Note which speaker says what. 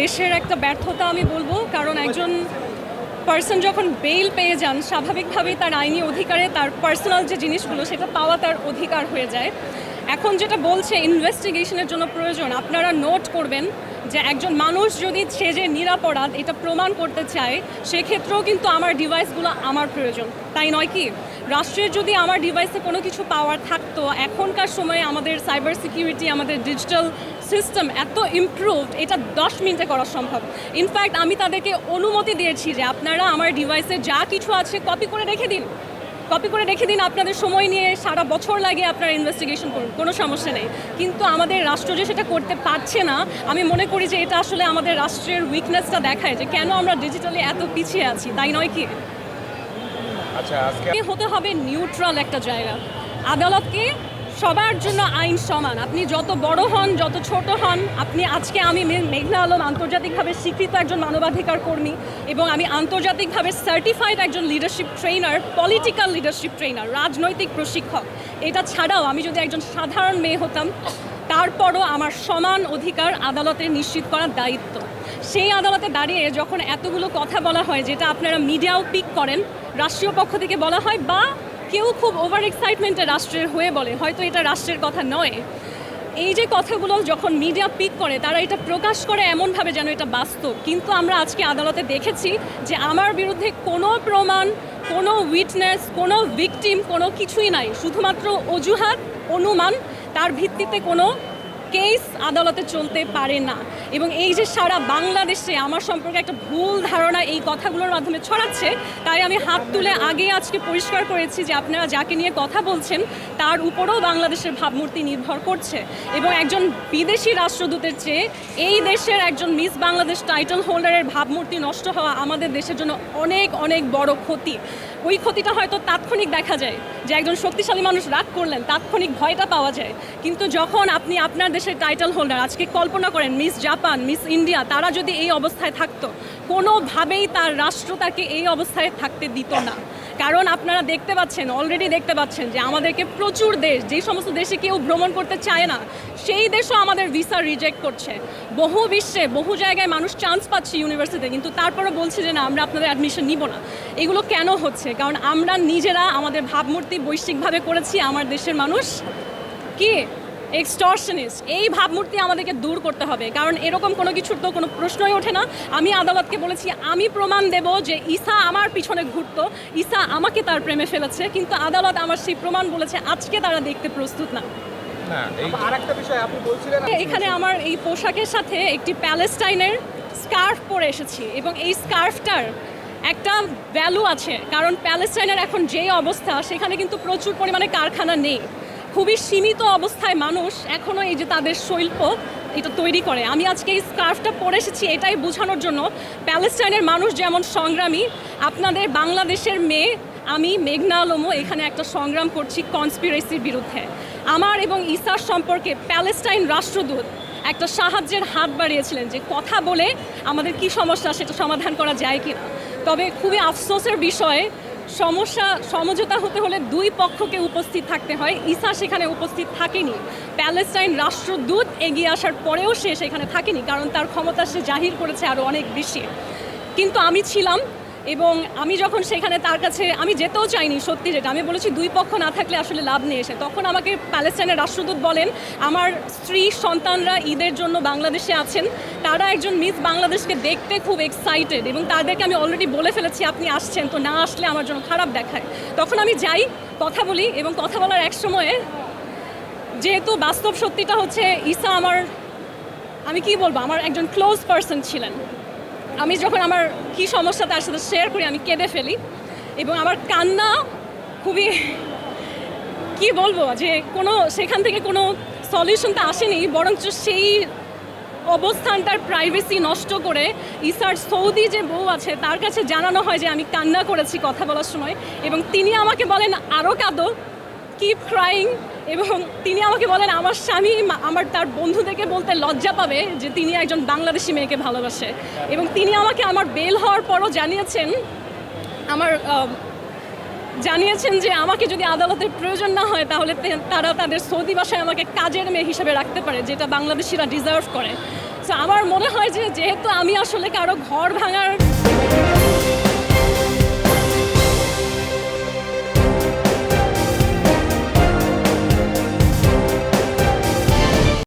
Speaker 1: দেশের একটা ব্যর্থতা আমি বলব, কারণ একজন পার্সন যখন বেল পেয়ে যান, স্বাভাবিকভাবেই তার আইনি অধিকারে, তার পার্সোনাল যে জিনিসগুলো, সেটা পাওয়া তার অধিকার হয়ে যায়। এখন যেটা বলছে ইনভেস্টিগেশনের জন্য প্রয়োজন। আপনারা নোট করবেন যে একজন মানুষ যদি সে যে নিরাপরাধ, এটা প্রমাণ করতে চায়, সেক্ষেত্রেও কিন্তু আমার ডিভাইসগুলো আমার প্রয়োজন। তাই নয় কি? রাষ্ট্রের যদি আমার ডিভাইসে কোনো কিছু পাওয়ার থাকতো, এখনকার সময়ে আমাদের সাইবার সিকিউরিটি আমাদের ডিজিটাল সিস্টেম এত ইমপ্রুভড এটা দশ মিনিটে করা সম্ভব। ইনফ্যাক্ট আমি তাদেরকে অনুমতি দিয়েছি যে আপনারা আমার ডিভাইসে যা কিছু আছে কপি করে রেখে দিন। কপি করে রেখে দিন আপনাদের সময় নিয়ে সারা বছর লাগে আপনারা ইনভেস্টিগেশন করুন কোনো সমস্যা নেই। কিন্তু আমাদের রাষ্ট্র যে সেটা করতে পারছে না আমি মনে করি যে এটা আসলে আমাদের রাষ্ট্রের উইকনেসটা দেখায় যে কেন আমরা ডিজিটালি এত পিছিয়ে আছি তাই নয় কি?
Speaker 2: আচ্ছা
Speaker 1: হতে হবে নিউট্রাল একটা জায়গা। আদালতকে সবার জন্য আইন সমান। আপনি যত বড় হন, যত ছোট হন, আপনি আজকে আমি মেঘনা আলম আন্তর্জাতিকভাবে স্বীকৃত একজন মানবাধিকার কর্মী এবং আমি আন্তর্জাতিকভাবে সার্টিফাইড একজন leadership trainer political leadership trainer রাজনৈতিক প্রশিক্ষক। এটা ছাড়াও আমি যদি একজন সাধারণ মেয়ে হতাম, তারপরও আমার সমান অধিকার আদালতে নিশ্চিত করার দায়িত্ব। সেই আদালতে দাঁড়িয়ে যখন এতগুলো কথা বলা হয়, যেটা আপনারা মিডিয়াও পিক করেন, রাষ্ট্রীয় পক্ষ থেকে বলা হয়, বা কেউ খুব ওভার এক্সাইটমেন্টে রাষ্ট্রের হয়ে বলে, হয়তো এটা রাষ্ট্রের কথা নয়। এই যে কথাগুলো যখন মিডিয়া পিক করে, তারা এটা প্রকাশ করে এমনভাবে যেন এটা বাস্তব। কিন্তু আমরা আজকে আদালতে দেখেছি যে আমার বিরুদ্ধে কোনো প্রমাণ, কোনো উইটনেস কোনো ভিকটিম কোনো কিছুই নাই। শুধুমাত্র অজুহাত, অনুমান, তার ভিত্তিতে কোনো কেস আদালতে চলতে পারে না। এবং এই যে সারা বাংলাদেশে আমার সম্পর্কে একটা ভুল ধারণা এই কথাগুলোর মাধ্যমে ছড়াচ্ছে, তাই আমি হাত তুলে আগে আজকে পরিষ্কার করেছি যে আপনারা যাকে নিয়ে কথা বলছেন, তার উপরেও বাংলাদেশের ভাবমূর্তি নির্ভর করছে। এবং একজন বিদেশি রাষ্ট্রদূতের চেয়ে এই দেশের একজন মিস বাংলাদেশ টাইটেল হোল্ডারের ভাবমূর্তি নষ্ট হওয়া আমাদের দেশের জন্য অনেক অনেক বড় ক্ষতি। ওই ক্ষতিটা হয়তো তাৎক্ষণিক দেখা যায়, যে একজন শক্তিশালী মানুষ রাগ করলেন, তাৎক্ষণিক ভয়টা পাওয়া যায়। কিন্তু যখন আপনি আপনার দেশের টাইটেল হোল্ডার আজকে কল্পনা করেন মিস জাপান মিস ইন্ডিয়া তারা যদি এই অবস্থায় থাকতো, কোনোভাবেই তার রাষ্ট্র তাকে এই অবস্থায় থাকতে দিত না। কারণ আপনারা দেখতে পাচ্ছেন অলরেডি দেখতে পাচ্ছেন যে আমাদেরকে প্রচুর দেশ যেই সমস্ত দেশে কেউ ভ্রমণ করতে চায় না, সেই দেশও আমাদের ভিসা রিজেক্ট করছে। বহু বিশ্বে, বহু জায়গায় মানুষ চান্স পাচ্ছে ইউনিভার্সিটিতে কিন্তু তারপরে বলছে যে না, আমরা আপনাদের অ্যাডমিশন নিব না। এগুলো কেন হচ্ছে? কারণ আমরা নিজেরা আমাদের ভাবমূর্তি বৈশ্বিকভাবে করেছি, আমার দেশের মানুষ কি? এক্সটর্শনিস্ট। এই ভাবমূর্তি আমাদেরকে দূর করতে হবে। কারণ এরকম কোনো কিছুর তো কোনো প্রশ্নই ওঠে না। আমি আদালতকে বলেছি আমি প্রমাণ দেব যে ঈসা আমার পিছনে ঘুরত ঈসা আমাকে তার প্রেমে ফেলেছে কিন্তু আদালত আমার সেই প্রমাণ বলেছে আজকে তারা দেখতে প্রস্তুত না।
Speaker 2: না
Speaker 3: আর একটা বিষয় আপনি বলছিলেন
Speaker 1: এখানে আমার এই পোশাকের সাথে একটি প্যালেস্টাইনের স্কার্ফ পরে এসেছি এবং এই স্কার্ফটার একটা ভ্যালু আছে। কারণ প্যালেস্টাইনের এখন যেই অবস্থা সেখানে কিন্তু প্রচুর পরিমাণে কারখানা নেই। খুবই সীমিত অবস্থায় মানুষ এখনও এই যে তাদের শিল্প এটা তৈরি করে। আমি আজকে এই স্কার্ফটা পরে এসেছি এটাই বোঝানোর জন্য। প্যালেস্টাইনের মানুষ যেমন সংগ্রামী, আপনাদের বাংলাদেশের মেয়ে, আমি মেঘনা আলমও এখানে একটা সংগ্রাম করছি কনস্পিরেসির বিরুদ্ধে। আমার এবং ইসার সম্পর্কে প্যালেস্টাইন রাষ্ট্রদূত একটা সাহায্যের হাত বাড়িয়েছিলেন যে কথা বলে আমাদের কি সমস্যা, সেটা সমাধান করা যায় কিনা। তবে খুবই আফসোসের বিষয় সমস্যা, সমঝোতা হতে হলে দুই পক্ষকে উপস্থিত থাকতে হয়। ইসা সেখানে উপস্থিত থাকেনি। প্যালেস্টাইন রাষ্ট্রদূত এগিয়ে আসার পরেও সে সেখানে থাকেনি, কারণ তার ক্ষমতা সে জাহির করেছে আরও অনেক বেশি। কিন্তু আমি ছিলাম এবং আমি যখন সেখানে তার কাছে, আমি যেতেও চাইনি, সত্যি যেটা। আমি বলেছি, দুই পক্ষ না থাকলে আসলে লাভ নেই এসে। তখন আমাকে প্যালেস্টাইনের রাষ্ট্রদূত বলেন, আমার স্ত্রী, সন্তানরা ঈদের জন্য বাংলাদেশে আছেন। তারা একজন মিস বাংলাদেশকে দেখতে খুব এক্সাইটেড এবং তাদেরকে আমি অলরেডি বলে ফেলেছি, আপনি আসছেন তো না আসলে আমার জন্য খারাপ দেখায়। তখন আমি যাই, কথা বলি এবং কথা বলার এক সময়ে যেহেতু বাস্তব সত্যিটা হচ্ছে, ঈসা আমার, আমি কি বলব? আমার একজন ক্লোজ পার্সন ছিলেন। আমি যখন আমার কি সমস্যা তার সাথে শেয়ার করি, আমি কেঁদে ফেলি। এবং আমার কান্না খুবই, কি বলব, যে কোনো, সেখান থেকে কোনো সলিউশনটা আসেনি, বরঞ্চ সেই অবস্থানটার প্রাইভেসি নষ্ট করে ইসার সৌদি যে বউ আছে, তার কাছে জানানো হয় যে আমি কান্না করেছি কথা বলার সময়। এবং তিনি আমাকে বলেন আরও কাঁদো কিপ ক্রাইং এবং তিনি আমাকে বলেন, আমার স্বামী আমার তার বন্ধুদেরকে বলতে লজ্জা পাবে যে তিনি একজন বাংলাদেশি মেয়েকে ভালোবাসে। এবং তিনি আমাকে আমার বেল হওয়ার পরও জানিয়েছেন, আমার জানিয়েছেন যে আমাকে যদি আদালতের প্রয়োজন না হয়, তাহলে তারা তাদের সৌদি বাসায় আমাকে কাজের মেয়ে হিসেবে রাখতে পারে, যেটা বাংলাদেশিরা ডিজার্ভ করে। তো আমার মনে হয় যে, যেহেতু আমি আসলে কারও ঘর ভাঙার